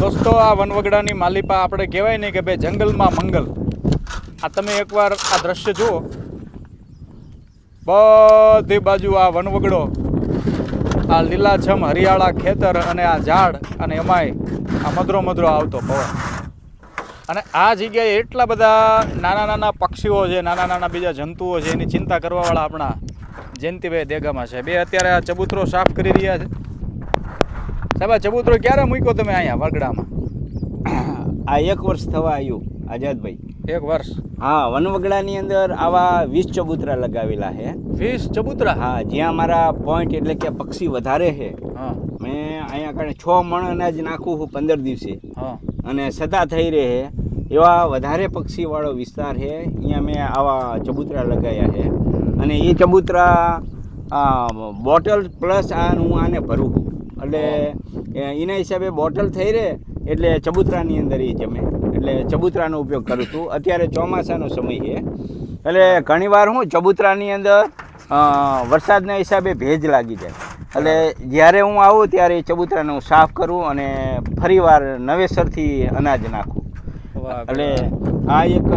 દોસ્તો, આ વનવગડાની માલિપા આપણે કહેવાય નહીં કે ભાઈ જંગલમાં મંગલ. આ તમે એકવાર આ દ્રશ્ય જુઓ. બધી બાજુ આ વનવગડો, આ લીલાછમ હરિયાળા ખેતર અને આ ઝાડ અને એમાંય આ મધરો મધરો આવતો પવન. અને આ જગ્યાએ એટલા બધા નાના નાના પક્ષીઓ છે, નાના નાના બીજા જંતુઓ છે, એની ચિંતા કરવાવાળા આપણા જયંતિભાઈ દેગામાં છે. બે અત્યારે આ ચબૂતરો સાફ કરી રહ્યા છે. સાહેબ આ ચબૂતરો ક્યારે મૂક્યો તમે અહીંયા વગડામાં આ એક વર્ષ થવા આવ્યું આઝાદભાઈ. એક વર્ષ? હા વનવગડાની અંદર આવા વીસ ચબૂતરા લગાવેલા છે. વીસ ચબૂતરા? હા જ્યાં મારા પોઈન્ટ એટલે કે પક્ષી વધારે છે. મેં અહીંયા કારણે છ મણ અનાજ નાખું છું પંદર દિવસે. અને સદા થઈ રહે એવા વધારે પક્ષીવાળો વિસ્તાર છે. અહીંયા મેં આવા ચબૂતરા લગાવ્યા છે. અને એ ચબૂતરા બોટલ પ્લસ આ હું આને ભરું છું. એટલે એના હિસાબે બોટલ થઈ રહે એટલે ચબૂતરાની અંદર એ જમે. એટલે ચબૂતરાનો ઉપયોગ કરું છું. અત્યારે ચોમાસાનો સમય છે. એટલે ઘણીવાર હું ચબૂતરાની અંદર વરસાદના હિસાબે ભેજ લાગી જાય. એટલે જ્યારે હું આવું ત્યારે એ ચબૂતરાને હું સાફ કરું અને ફરીવાર નવેસરથી અનાજ નાખું. એટલે આ એક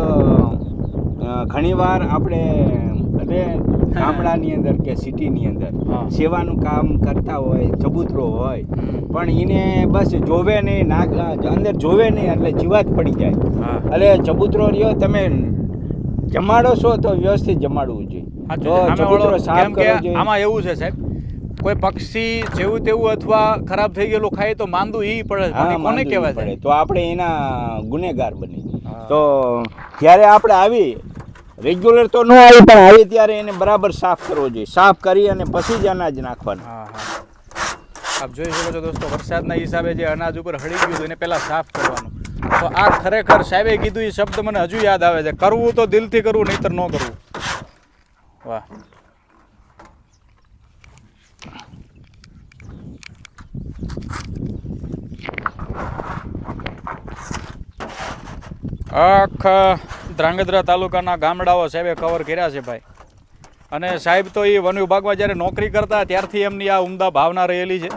ઘણીવાર આપણે એટલે ગામડાની અંદર કે સિટીની અંદર. સેવાનું કામ કરતા હોય ચબૂતરો હોય પણ એને બસ જોવે નહીં નાક અંદર જોવે નહીં એટલે જીવાત પડી જાય. એટલે ચબૂતરો રહ્યો તમે જમાડો છો તો વ્યવસ્થિત જમાડવું જોઈએ. આમાં એવું છે સાહેબ કોઈ પક્ષી જેવું તેવું અથવા ખરાબ થઈ ગયેલું ખાય તો માંદું ઈ પડે. કોને કહેવાય પડે. તો આપણે એના ગુનેગાર બની. તો જ્યારે આપણે આવી રેગ્યુલર તો ન આવે, પણ આવે ત્યારે એને બરાબર સાફ કરવો જોઈએ. સાફ કરી અને પછી જ અનાજ નાખવાનું. હા હા. આપ જોઈ શકો છો દોસ્તો, વરસાદના હિસાબે જે અનાજ ઉપર હળી ગયું એને પહેલાં સાફ કરવાનું. તો આ ખરેખર સાહેબે કીધું, એ શબ્દ મને હજુ યાદ આવે છે. કરવું તો દિલથી કરવું, નહીતર ન કરવું. વાહ. આખા ધ્રાંગધ્રા તાલુકાના ગામડાઓ સાહેબે કવર કર્યા છે ભાઈ. અને સાહેબ તો એ વન વિભાગમાં જ્યારે નોકરી કરતા ત્યારથી એમની આ ઉમદા ભાવના રહેલી છે.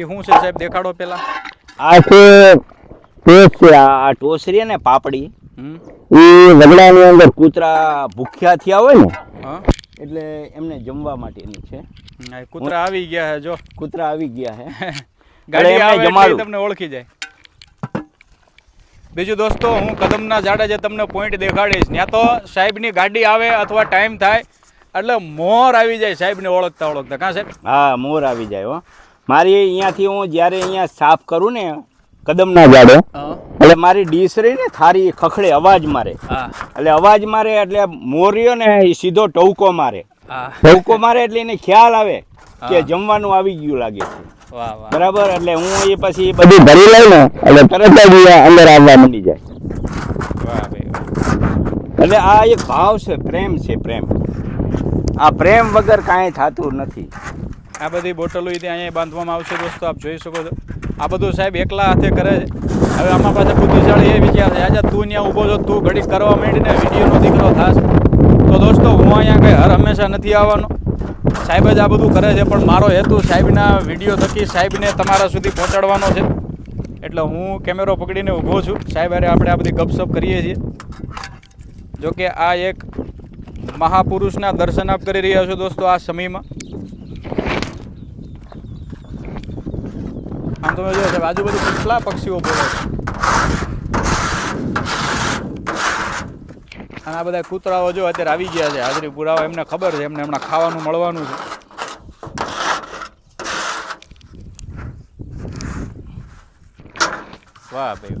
એ શું છે સાહેબ? દેખાડો પેલા. આ છે આ ટોસરી અને પાપડી. એ વગડાની અંદર કૂતરા ભૂખ્યા થયા હોય ને એટલે એમને જમવા માટેની છે. કૂતરા આવી ગયા છે જો. કૂતરા આવી ગયા છે ગાડી આવે એટલે તમને ઓળખી જાય. બીજું દોસ્તો હું કદમના ઝાડે જે તમને પોઈન્ટ દેખાડીશ ત્યાં તો સાહેબની ગાડી આવે અથવા ટાઈમ થાય એટલે મોર આવી જાય સાહેબને ઓળખતા ઓળખતા. કાં સાહેબ? હા મોર આવી જાય હો. મારી અહીંયાથી હું જ્યારે અહીંયા સાફ કરું ને કદમના ઝાડે એટલે મારી ડીશ રહી ને થારી ખખડે અવાજ મારે. એટલે અવાજ મારે એટલે મોરિયો ને એ સીધો ટવકો મારે. હા. ટવકો મારે એટલે એને ખ્યાલ આવે કે જમવાનું આવી ગયું લાગે છે. બરાબર? એટલે હું એ પછી બધું ભરી લઈ ને એટલે તરત જ અંદર આવવા મળી જાય. એટલે આ એક ભાવ છે પ્રેમ છે પ્રેમ. આ પ્રેમ વગર કાંઈ થતું નથી. આ બધી બોટલો ત્યાં અહીંયા બાંધવામાં આવશે દોસ્તો, આપ જોઈ શકો છો. આ બધું સાહેબ એકલા હાથે કરે છે. હવે આમાં પાછા બુદ્ધિશાળી એ વિચાર છે, આજે તું ત્યાં ઊભો છો, તું ઘડીક કરવા માંડીને વિડીયોનો દીકરો થાશ. તો દોસ્તો, હું અહીંયા કંઈ હર હંમેશા નથી આવવાનો. સાહેબ જ આ બધું કરે છે, પણ મારો હેતુ સાહેબના વીડિયો થકી સાહેબને તમારા સુધી પહોંચાડવાનો છે. એટલે હું કેમેરો પકડીને ઊભો છું. સાહેબ, અરે આપણે આ બધી ગપસપ કરીએ છીએ. જો કે આ એક મહાપુરુષના દર્શન આપ કરી રહ્યા છો દોસ્તો, આ સમયમાં. આમ તમે જો સાહેબ આજુબાજુ કેટલા પક્ષીઓ બોલે છે. અને આ બધા કૂતરાઓ જો અત્યારે આવી ગયા છે હાજરી પુરાવા એમને ખબર છે એમને હમણાં ખાવાનું મળવાનું છે. વાહ ભાઈ.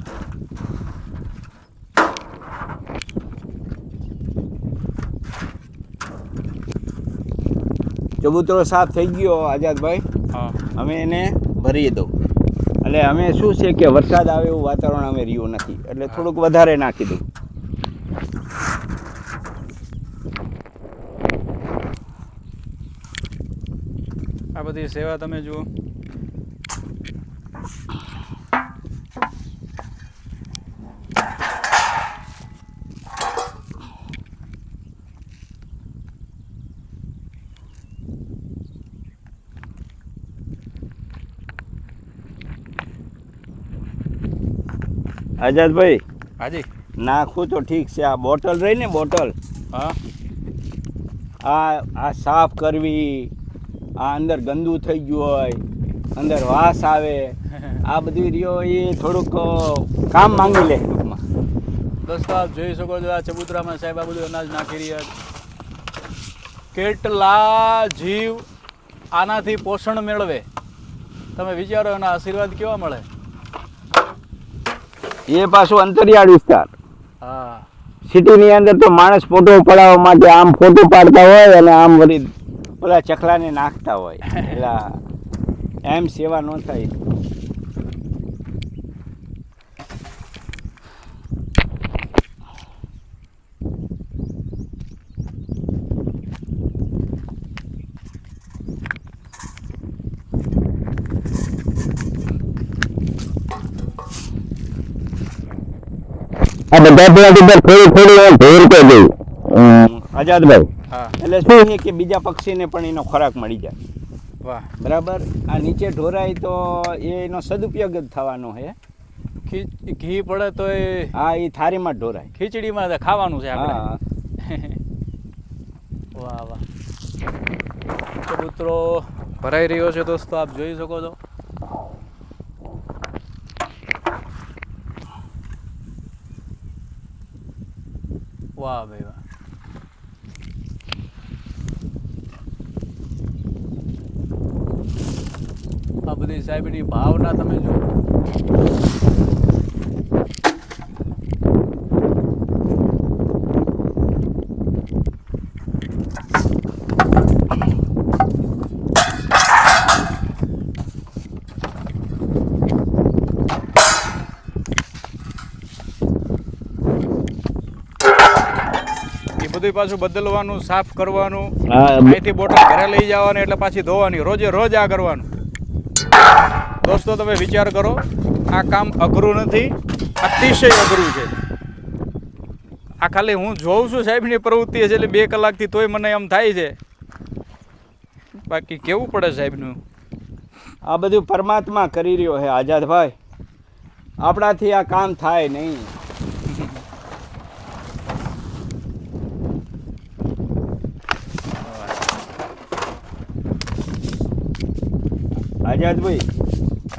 ચબૂતરો સાફ થઈ ગયો આઝાદભાઈ. હા. અમે એને ભરી દઉં. એટલે અમે શું છે કે વરસાદ આવે એવું વાતાવરણ અમે રહ્યું નથી. એટલે થોડુંક વધારે નાખી દઉં. આ બધી સેવા તમે જુઓ. આઝાદભાઈ હાજી. નાખું તો ઠીક છે. આ બોટલ રહી ને બોટલ? હા. આ આ સાફ કરવી આ અંદર ગંદુ થઈ ગયું હોય અંદર વાસ આવે આ બધી રહ્યો એ થોડુંક કામ માંગી લે. ટૂંકમાં દોસ્તો આપ જોઈ શકો છો આ ચબૂતરામાં સાહેબ આ બધું અનાજ નાખી રહ્યા છે. કેટલા જીવ આનાથી પોષણ મેળવે? તમે વિચારો એના આશીર્વાદ કેવા મળે? એ પાછું અંતરિયાળ વિસ્તાર હા સિટીની અંદર તો માણસ ફોટો પડાવવા માટે આમ ફોટો પાડતા હોય અને આમ વળી પેલા ચકલાને નાખતા હોય. એટલે એમ સેવા ન થાય. આ બધા પ્લાટ ઉપર થોડું થોડી ભેરતો જઈ આઝાદભાઈ હા. એટલે શું છે કે બીજા પક્ષીને પણ એનો ખોરાક મળી જાય. વાહ. બરાબર? આ નીચે ઢોરાય તો એનો સદુપયોગ જ થવાનો છે. ઘી પડે તો એ હા એ થાળીમાં ઢોરાય. ખીચડીમાં ખાવાનું છે આપણે. હા. વાહ વાહ. કબૂતરો ભરાઈ રહ્યો છે દોસ્તો આપ જોઈ શકો છો. વાહ ભાઈ આ બધી સાહેબની ભાવના તમે જુઓ. બધું પાછું બદલવાનું સાફ કરવાનું અહીંથી બોટલ ઘરે લઈ જવાની એટલે પાછી ધોવાની રોજે રોજ આ કરવાનું. દોસ્તો તમે વિચાર કરો આ કામ અઘરું નથી અતિશય અઘરું છે. આ ખાલી હું જોઉં છું સાહેબની પ્રવૃત્તિ છે એટલે બે કલાકથી તોય મને એમ થાય છે. બાકી કેવું પડે સાહેબનું આ બધું પરમાત્મા કરી રહ્યો છે આઝાદભાઈ. આપણાથી આ કામ થાય નહીં. આઝાદભાઈ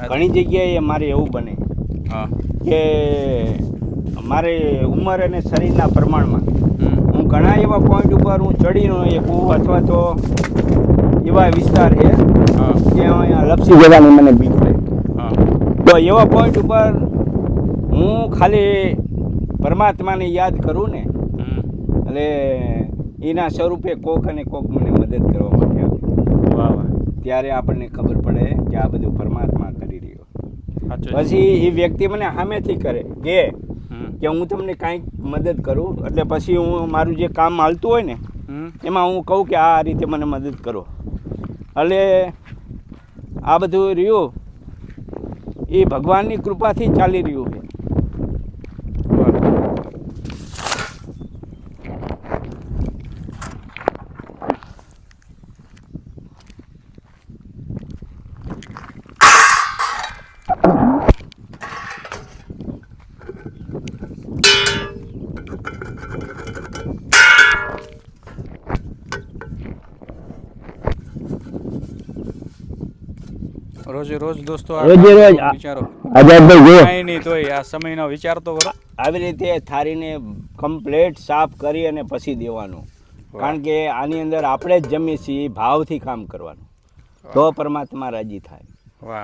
ઘણી જગ્યાએ મારે એવું બને હા. કે મારે ઉંમર અને શરીરના પ્રમાણમાં. હું ઘણા એવા પોઈન્ટ ઉપર હું ચડી નો એકું અથવા તો એવા વિસ્તાર છે કે અહીંયા લપસી જવાની મને બીક થાય હા. તો એવા પોઈન્ટ ઉપર હું ખાલી પરમાત્માને યાદ કરું ને. એટલે એના સ્વરૂપે કોક અને કોક મને મદદ કરવા માટે આવે. ત્યારે આપણને ખબર પડે કે આ બધું પરમાત્મા કરી રહ્યો સાચું છે. પછી એ વ્યક્તિ મને સામેથી કરે કે કે હું તમને કાંઈક મદદ કરું એટલે પછી હું મારું જે કામ હાલતું હોય ને. એમાં હું કહું કે આ રીતે મને મદદ કરો. એટલે આ બધું રહ્યું. એ ભગવાનની કૃપાથી ચાલી રહ્યું છે વાહ. રોજે રોજ દોસ્તો રોજે રોજ વિચારો. આઝાદભાઈ જો. કાંઈ નહીં તોય આ સમયનો વિચાર તો કરો. આવી રીતે થારીને કમ્પ્લેટ સાફ કરી અને પછી દેવાનું. કારણ કે આની અંદર આપણે જ જમીએ છીએ ભાવથી કામ કરવાનું. તો પરમાત્મા રાજી થાય.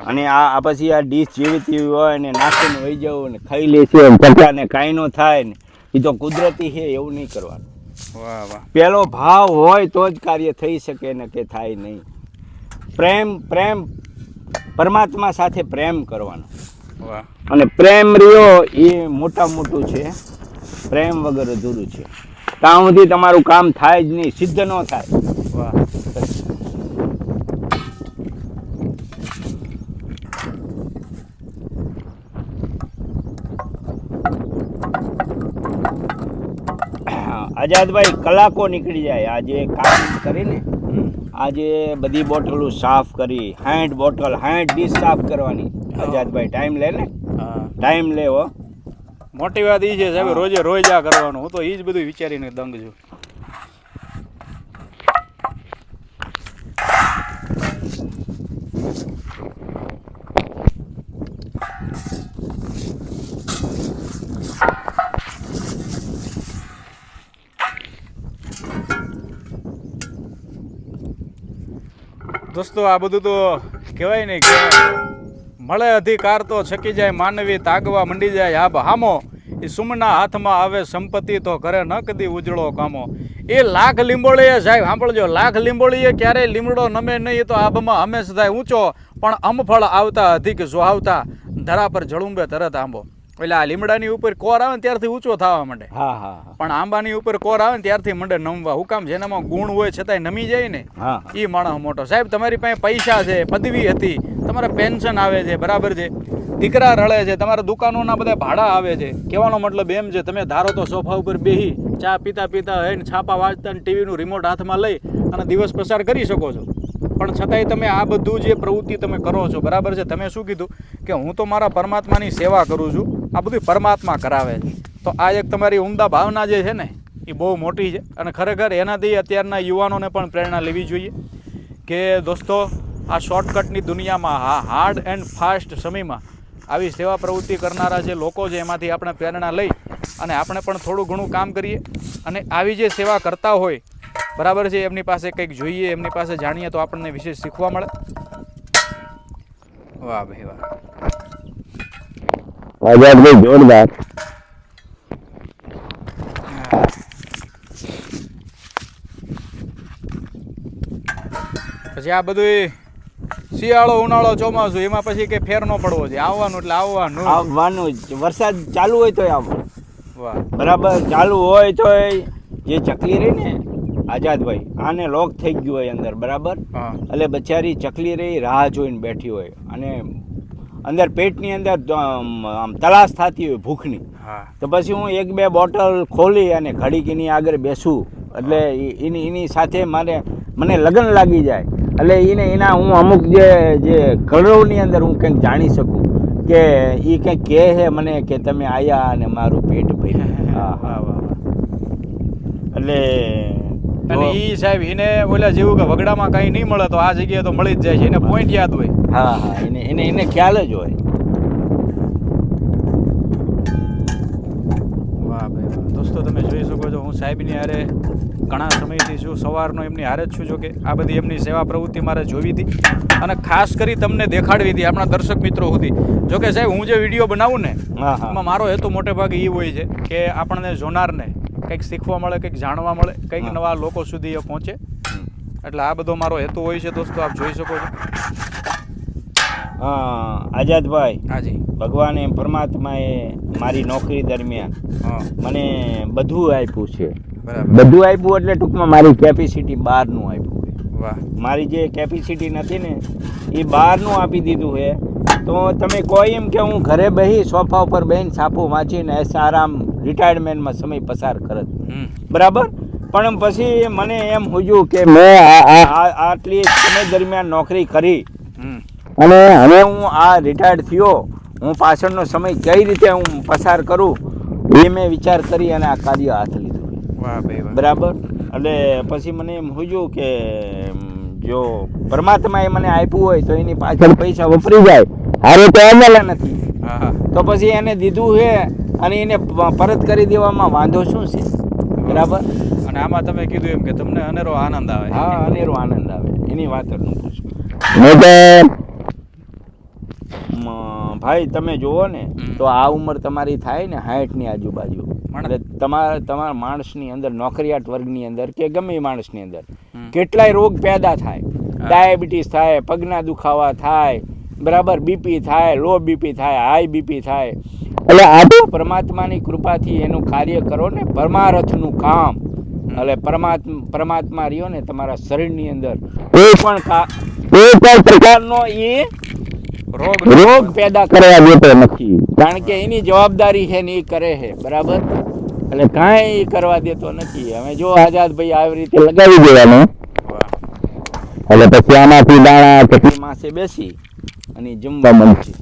અને આ આ પછી આ ડીશ જેવી તેવી હોય ને નાખીને વહી જવું ને ખાઈ લે છે પપ્પાને કાંઈ ન થાય ને એ તો કુદરતી છે એવું નહીં કરવાનું. વાહ વાહ. પેલો ભાવ હોય તો જ કાર્ય થઈ શકે ને કે થાય નહીં. પ્રેમ પ્રેમ પરમાત્મા સાથે પ્રેમ કરવાનો. વાહ. અને પ્રેમ રહ્યો એ મોટા મોટું છે. પ્રેમ વગર અધૂરું છે. ત્યાં સુધી તમારું કામ થાય જ નહીં સિદ્ધ ન થાય. વાહ. આઝાદભાઈ કલાકો નીકળી જાય આજે કામ કરીને. આજે બધી બોટલો સાફ કરી સાઠ બોટલ સાઠ ડીશ સાફ કરવાની. આઝાદભાઈ ટાઈમ લે ને? ટાઈમ લે હો. મોટી વાત એ છે સાહેબ રોજે રોજ આ કરવાનું. હું તો એ જ બધું વિચારીને દંગ છું. દોસ્તો, આ બધું તો કહેવાય નહીં કે મળે અધિકાર તો છકી જાય, માનવી તાગવા મંડી જાય, આ હામો એ સુમના હાથમાં આવે સંપત્તિ તો કરે ન કદી ઉજળો કામો. એ લાખ લીંબોળીએ સાહેબ, સાંભળજો, લાખ લીંબોળીએ ક્યારેય લીમડો નમે નહીં તો આબમાં હંમેશ થાય ઊંચો, પણ અમફળ આવતા, અધિક સુહાવતા ધરા પર જળુંબે તરત આંબો. એટલે આ લીમડાની ઉપર કોર આવે ને ત્યારથી ઊંચો થવા માંડે. હા હા પણ આંબાની ઉપર કોર આવે ને ત્યારથી મંડે નમવા. હુકામ જેનામાં ગુણ હોય છતાંય નમી જાય ને હા એ માણસ મોટો. સાહેબ તમારી પાસે પૈસા છે પદવી હતી તમારે પેન્શન આવે છે બરાબર છે? દીકરા રળે છે તમારા દુકાનોના બધા ભાડા આવે છે. કહેવાનો મતલબ એમ છે તમે ધારો તો સોફા ઉપર બેહી ચા પીતા પીતા હઈને છાપા વાંચતા અને ટીવીનું રિમોટ હાથમાં લઈ અને દિવસ પસાર કરી શકો છો. પણ છતાંય તમે આ બધું જે પ્રવૃત્તિ તમે કરો છો બરાબર છે? તમે શું કીધું? કે હું તો મારા પરમાત્માની સેવા કરું છું. આ બધું પરમાત્મા કરાવે છે. તો આ એક તમારી ઉમદા ભાવના જે છે ને, એ બહુ મોટી છે. અને ખરેખર એનાથી અત્યારના યુવાનોને પણ પ્રેરણા લેવી જોઈએ કે દોસ્તો, આ શોર્ટકટની દુનિયામાં હા હાર્ડ એન્ડ ફાસ્ટ સમયમાં આવી સેવા પ્રવૃત્તિ કરનારા જે લોકો છે, એમાંથી આપણે પ્રેરણા લઈ અને આપણે પણ થોડું ઘણું કામ કરીએ. અને આવી જે સેવા કરતા હોય, બરાબર છે, એમની પાસે કંઈક જોઈએ, એમની પાસે જાણીએ તો આપણને વિશેષ શીખવા મળે. વાહ ભાઈ વાહ. આઝાદભાઈ જોરદાર. પછી આ બધું શિયાળો ઉનાળો ચોમાસું એમાં પછી કંઈ ફેર નો પડવો છે આવવાનું એટલે આવવાનું. આવવાનું જ. વરસાદ ચાલુ હોય તોય આવવાનું વાહ. બરાબર ચાલુ હોય તોય જે ચકલી રહી ને આઝાદભાઈ આને લોક થઈ ગયું હોય અંદર બરાબર? એટલે બચારી ચકલી રહી રાહ જોઈને બેઠી હોય. અને અંદર પેટની અંદર આમ તલાશ થતી હોય ભૂખની. હા. તો પછી હું એક બે બોટલ ખોલી અને ઘડીક એની આગળ બેસું. એટલે એની એની સાથે મારે મને લગ્ન લાગી જાય. એટલે એને એના હું અમુક જે જે ગૌરવની અંદર હું કંઈક જાણી શકું કે એ કંઈક કહે છે મને કે તમે આવ્યા અને મારું પેટ ભર્યું. હા હા. એટલે અને ઈ સાહેબ એને ઓલા જેવું કે વગડામાં કાંઈ નહીં મળે તો આ જગ્યાએ તો મળી જ જાય છે. એને પોઈન્ટ યાદ હોય. હા હા. એને એને એને ખ્યાલ જ હોય. વાહ ભાઈ વાહ. દોસ્તો તમે જોઈ શકો છો હું સાહેબની હારે ઘણા સમયથી છું સવારનો એમની હારે જ છું જો કે આ બધી એમની સેવા પ્રવૃત્તિ મારે જોવી હતી અને ખાસ કરી તમને દેખાડવી હતી આપણા દર્શક મિત્રો સુધી. જો કે સાહેબ હું જે વીડિયો બનાવું ને એમાં મારો હેતુ મોટે ભાગે એ હોય છે કે આપણને જોનારને કંઈક શીખવા મળે કંઈક જાણવા મળે કંઈક નવા લોકો સુધી એ પહોંચે. એટલે આ બધો મારો હેતુ હોય છે દોસ્તો આપ જોઈ શકો છો. આઝાદભાઈ હાજી. ભગવાને પરમાત્માએ મારી નોકરી દરમિયાન મને બધું આપ્યું છે. બધું આપ્યું એટલે ટૂંકમાં મારી કેપેસિટી બહારનું આપ્યું. વાહ. મારી જે કેપેસિટી નથી ને એ બહારનું આપી દીધું છે. તો તમે કહો એમ કે હું ઘરે બેસી સોફા ઉપર બેહીને છાપું વાંચીને એસ આરામ રિટાયરમેન્ટમાં સમય પસાર કરત. બરાબર? પણ પછી મને એમ હુજ્યું કે મેં આ- આ- આ- આટલી સમય દરમિયાન નોકરી કરી. હમ. અને હવે હું આ રિટાયર્ડ થયો. હું પાછળનો સમય કઈ રીતે હું પસાર કરું એ મેં વિચાર કરી અને આ કાર્ય હાથ લીધું. બરાબર? એટલે પછી મને એમ હુજ્યું કે જો પરમાત્માએ મને આપ્યું હોય તો એની પાછળ પૈસા વપરી જાય. હારે તો અમલા નથી. તો પછી એને દીધું છે અને એને પરત કરી દેવામાં વાંધો શું છે? બરાબર? અને આમાં તમે કીધું એમ કે તમને અનેરો આનંદ આવે. હા અનેરો આનંદ આવે. એની વાત જ ન પૂછો. મેં તો મ, ભાઈ તમે જુઓ ને તો આ ઉંમર તમારી થાય ને હાઠની આજુબાજુ. માણસ. એટલે તમારા તમારા માણસની અંદર નોકરિયાત વર્ગની અંદર કે ગમે એ માણસની અંદર કેટલાય રોગ પેદા થાય. ડાયાબિટીસ થાય પગના દુખાવા થાય બરાબર બીપી થાય લો બીપી થાય હાઈ બીપી થાય. એટલે આ તો પરમાત્માની કૃપાથી એનું કાર્ય કરો ને પરમારથનું કામ. એટલે પરમાત્મા પરમાત્મા રહ્યો ને તમારા શરીરની અંદર કોઈ પણ કોઈ પણ પ્રકારનો પ્રકારનો એ રોગ રોગ પેદા કરવા દેતો નથી. કારણ કે એની જવાબદારી છે ને એ કરે છે બરાબર? એટલે કાંઈ કરવા દેતો નથી. હવે જો આઝાદ ભાઈ આવી રીતે લગાવી દેવાનો. એટલે પછી આમાંથી દાણા પછી માસે બેસી અને જમવા મળશે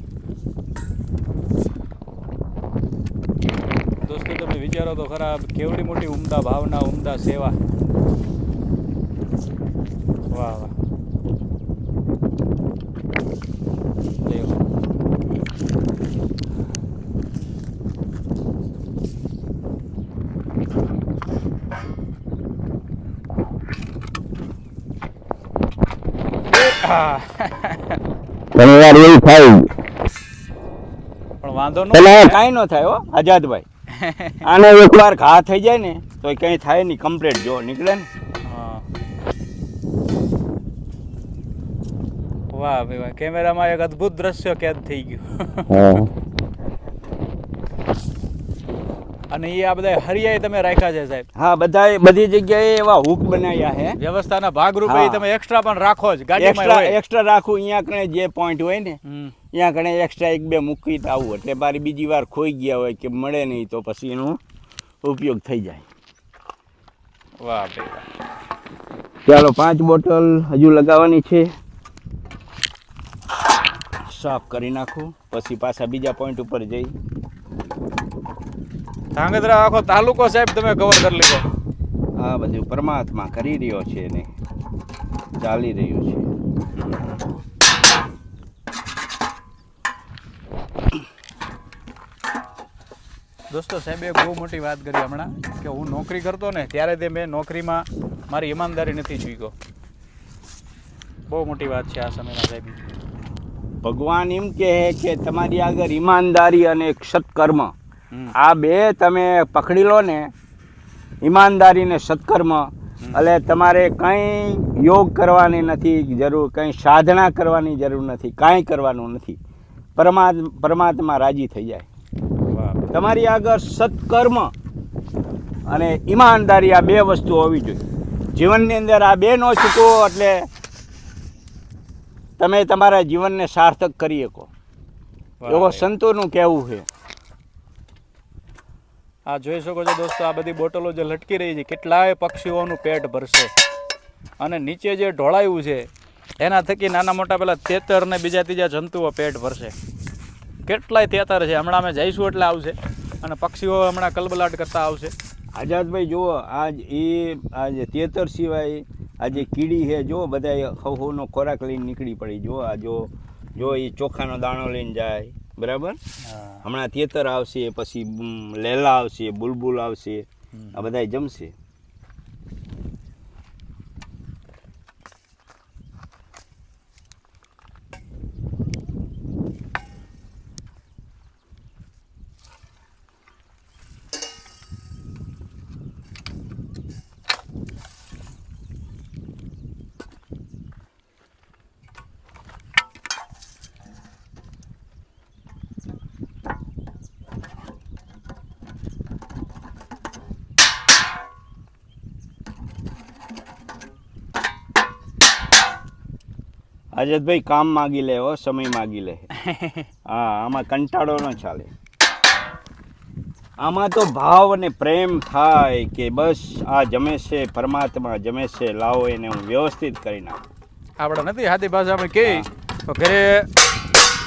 વિચારો તો ખરા કેવડી મોટી ઉમદા ભાવના, ઉમદા સેવા. વાહ વાહ લ્યો. આ, ઘણી વાર એવું થાય. પણ વાંધો ન કાંઈ ન થાય હો આઝાદભાઈ. આને એકવાર ઘા થઈ જાય ને તો કંઈ થાય નહીં કમ્પ્લેટ જો નીકળે ને. વાહ ભાઈ વાહ કેમેરામાં એક અદ્ભુત દ્રશ્ય કેદ થઈ ગયું હા. અને એ આ બધા હરિયાઈ તમે રાખ્યા છે સાહેબ. હા બધા બધી જગ્યાએ એવા હુક બનાવ્યા છે. વ્યવસ્થાના ભાગરૂપે રૂપે તમે એક્સ્ટ્રા પણ રાખો જ ગાડીમાં એક્સ્ટ્રા એક્સ્ટ્રા રાખું અહીંયા કણે જે પોઈન્ટ હોય ને અહીંયા ત્યાં કણે એક્સ્ટ્રા એક બે મૂકી આવું એટલે મારી બીજી વાર ખોઈ ગયા હોય કે મળે નહીં તો પછી એનો ઉપયોગ થઈ જાય. વાહ ભાઈ વાહ. ચાલો પાંચ બોટલ હજુ લગાવવાની છે. સાફ કરી નાખું પછી પાછા બીજા પોઈન્ટ ઉપર જઈ. ધાંગધ્રા આખો તાલુકો સાહેબ તમે કવર કરી લીધો. આ બધું પરમાત્મા કરી રહ્યો છે ને. ચાલી રહ્યું છે. દોસ્તો સાહેબે એક બહુ મોટી વાત કરી હમણાં કે હું નોકરી કરતો ને ત્યારે તે મેં નોકરીમાં મારી ઈમાનદારી નથી ચૂક્યો બહુ મોટી વાત છે આ સમયમાં સાહેબ. ભગવાન એમ કહે કે તમારી આગળ ઈમાનદારી અને સત્કર્મ. આ બે તમે પકડી લો ને ઈમાનદારી ને સત્કર્મ એટલે તમારે કંઈ યોગ કરવાની નથી જરૂર કંઈ સાધના કરવાની જરૂર નથી કાંઈ કરવાનું નથી. પરમા પરમાત્મા રાજી થઈ જાય. તમારી આગળ સત્કર્મ અને ઈમાનદારી આ બે વસ્તુ હોવી જોઈએ. જીવનની અંદર આ બે નો શીખવો એટલે તમે તમારા જીવનને સાર્થક કરી શકો. એવો સંતોનું કહેવું છે. આ જોઈ શકો છો દોસ્તો, આ બધી બોટલો જે લટકી રહી છે, કેટલાય પક્ષીઓનું પેટ ભરશે. અને નીચે જે ઢોળાયું છે, એના થકી નાના મોટા પેલા તેતર ને બીજા ત્રીજા જંતુઓ પેટ ભરશે. કેટલાય તેતર છે, હમણાં અમે જઈશું એટલે આવશે. અને પક્ષીઓ હમણાં કલબલાટ કરતા આવશે. આઝાદભાઈ, જુઓ આજ એ આ જે તેતર સિવાય, આ જે કીડી છે જો બધા હવનો ખોરાક લઈને નીકળી પડી. જો આ જો જો એ ચોખાનો દાણો લઈને જાય. બરાબર? હમણાં તેતર આવશે પછી લેલા આવશે બુલબુલ આવશે આ બધા જમશે. આઝાદભાઈ કામ માગી લે હો સમય માગી લે. હા આમાં કંટાળો ન ચાલે. આમાં તો ભાવ અને પ્રેમ થાય કે બસ આ જમે છે પરમાત્મા જમે છે લાવો એને હું વ્યવસ્થિત કરી નાખું. આપણે નથી હાથી ભાષામાં કે તો ઘરે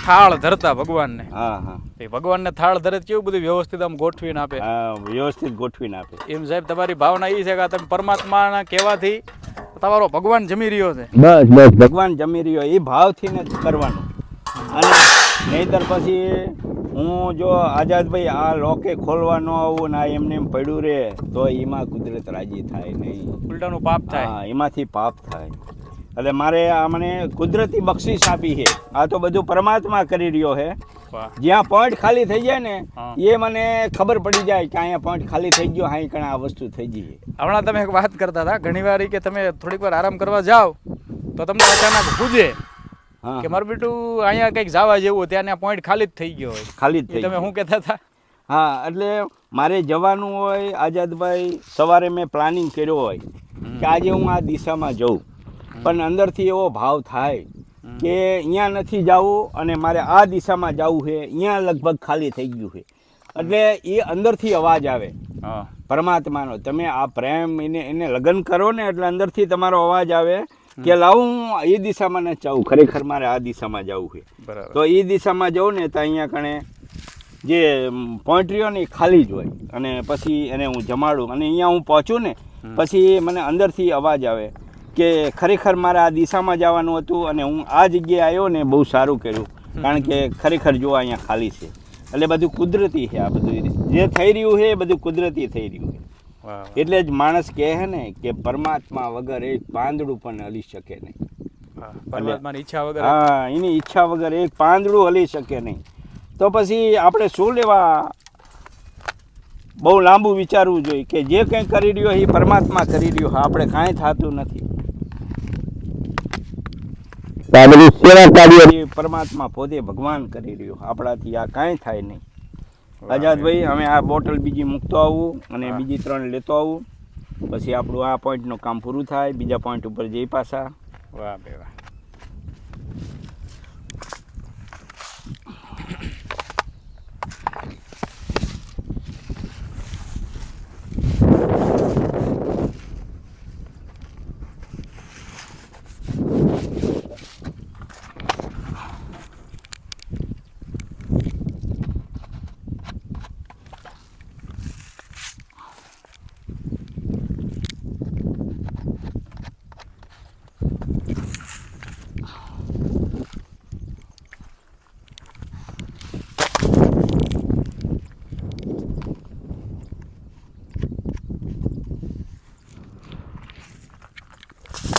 થાળ ધરતા ભગવાનને. હા હા. એ ભગવાનને થાળ ધરે કેવું બધું વ્યવસ્થિત આમ ગોઠવીને આપે? હા વ્યવસ્થિત ગોઠવીને આપે. એમ સાહેબ તમારી ભાવના એ છે કે તમે પરમાત્માના કહેવાથી તમારો ભગવાન જમી રહ્યો છે. બસ બસ ભગવાન જમી રહ્યો એ ભાવથી ને કરવાનો. અને નહીંતર પછી હું જો આઝાદભાઈ આ લોકે ખોલવા ન આવું ને આ એમને એમ પડ્યું રહે તો એમાં કુદરત રાજી થાય નહીં. ઉલટાનું પાપ થાય. હા એમાંથી પાપ થાય. એટલે મારે આ મને કુદરતી બક્ષિસ આપી છે. આ તો બધું પરમાત્મા કરી રહ્યો છે. જ્યાં પોઈન્ટ ખાલી થઈ જાય ને એ મને ખબર પડી જાય કે અહીંયા પોઈન્ટ ખાલી થઈ ગયો અહીં કણા આ વસ્તુ થઈ ગઈ હમણાં તમે એક વાત કરતા હતા ઘણી વાર કે તમે થોડીક વાર આરામ કરવા જાઓ તો તમને અચાનક પૂજે કે મારું બેટું અહીંયા કંઈક જવા જેવું ત્યાં પોઈન્ટ ખાલી જ થઈ ગયો હોય. ખાલી જ થઈ તમે શું કહેતા હતા? હા એટલે મારે જવાનું હોય આઝાદભાઈ સવારે મેં પ્લાનિંગ કર્યો હોય કે આજે હું આ દિશામાં જઉં. પણ અંદરથી એવો ભાવ થાય કે અહીંયા નથી જવું અને મારે આ દિશામાં જવું છે અહીંયા લગભગ ખાલી થઈ ગયું છે. એટલે એ અંદરથી અવાજ આવે. પરમાત્માનો. તમે આ પ્રેમ એને એને લગ્ન કરો ને એટલે અંદરથી તમારો અવાજ આવે કે લાવું હું એ દિશામાં નથી જવું ખરેખર મારે આ દિશામાં જવું છે. તો એ દિશામાં જવું ને તો અહીંયા કણે જે પોઈન્ટ્રીઓ ને એ ખાલી જ હોય. અને પછી એને હું જમાડું. અને અહીંયા હું પહોંચું ને. પછી મને અંદરથી અવાજ આવે. કે ખરેખર મારે આ દિશામાં જવાનું હતું અને હું આ જગ્યાએ આવ્યો ને બહુ સારું કર્યું. કારણ કે ખરેખર જો અહીંયા ખાલી છે. એટલે બધું કુદરતી છે આ બધું. જે થઈ રહ્યું છે એ બધું કુદરતી થઈ રહ્યું છે. એટલે જ માણસ કહે છે ને કે પરમાત્મા વગર એક પાંદડું પણ હલી શકે નહીં. પરમાત્માની ઈચ્છા વગર હા એની ઈચ્છા વગર એક પાંદડું હલી શકે નહીં. તો પછી આપણે શું લેવા? બહુ લાંબુ વિચારવું જોઈએ કે જે કંઈ કરી રહ્યો એ પરમાત્મા કરી રહ્યો આપણે કાંઈ થતું નથી. તો આ બધું સેવા કાર્ય પરમાત્મા પોતે ભગવાન કરી રહ્યો. આપણાથી આ કાંઈ થાય નહીં. આઝાદભાઈ અમે આ બોટલ બીજી મૂકતો આવું અને બીજી ત્રણ લેતો આવું. પછી આપણું આ પોઈન્ટનું કામ પૂરું થાય બીજા પોઈન્ટ ઉપર જઈ પાછા. વાહ બે વાહ.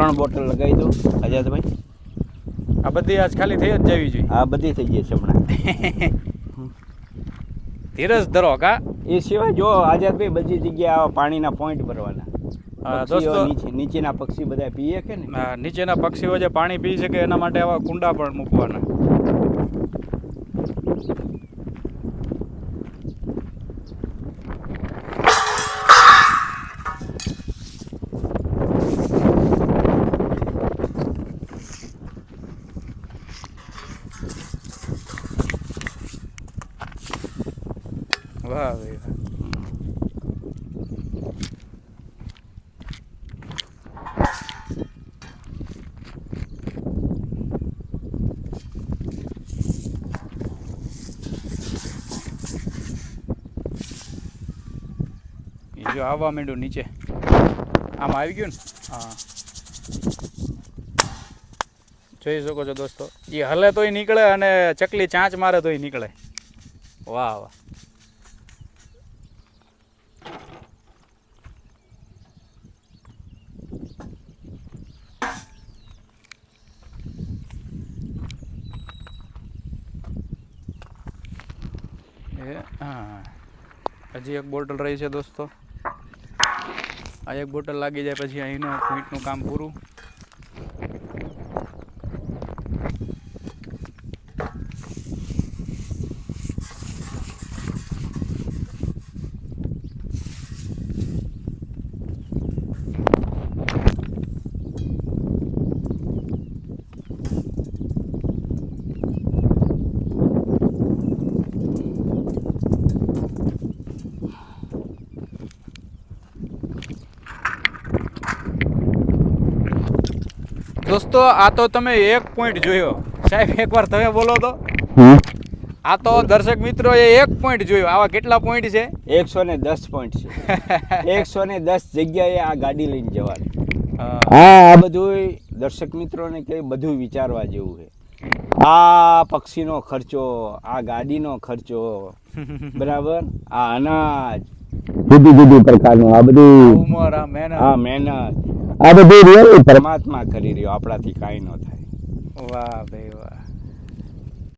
ત્રણ બોટલ લગાવી દો આઝાદભાઈ આ બધી આજ ખાલી થઈ જ જવી જોઈએ. આ બધી થઈ ગઈ છે હમણાં. ધીરજ ધરો કા? એ સિવાય જો આઝાદભાઈ બધી જગ્યાએ આવા પાણીના પોઈન્ટ ભરવાના. દોસ્તો નીચેના પક્ષી બધા પીએ કે ને નીચેના પક્ષીઓ જે પાણી પી શકે એના માટે આવા કુંડા પણ મૂકવાના વાહ ભાઈ વાહ ઈ જો આવવા માંડ્યું નીચે. આમ આવી ગયું ને? હા. જોઈ શકો છો દોસ્તો એ હલે તોય નીકળે અને ચકલી ચાંચ મારે તોય નીકળે. વાહ વાહ. એ હા. હજી એક બોટલ રહી છે દોસ્તો. આ એક બોટલ લાગી જાય પછી અહીંનું પોઈન્ટનું કામ પૂરું. દોસ્તો આ તો તમે એક પોઈન્ટ જોયો. સાહેબ એકવાર તમે બોલો તો. આ તો દર્શક મિત્રો એ એક પોઈન્ટ જોયો. આવા કેટલા પોઈન્ટ છે? એકસો ને દસ પોઈન્ટ છે. એકસો ને દસ જગ્યાએ આ ગાડી લઈને જવાની. આ બધું દર્શક મિત્રોને કે બધું વિચારવા જેવું છે. આ પક્ષીનો ખર્ચો આ ગાડીનો ખર્ચો બરાબર? આ અનાજ. જુદી જુદી પ્રકારનું આ બધું. ઉંમર આ મહેનત. આ મહેનત. આ બધું પરમાત્મા કરી રહ્યો આપણાથી કાંઈ ન થાય. વાહ ભાઈ વાહ.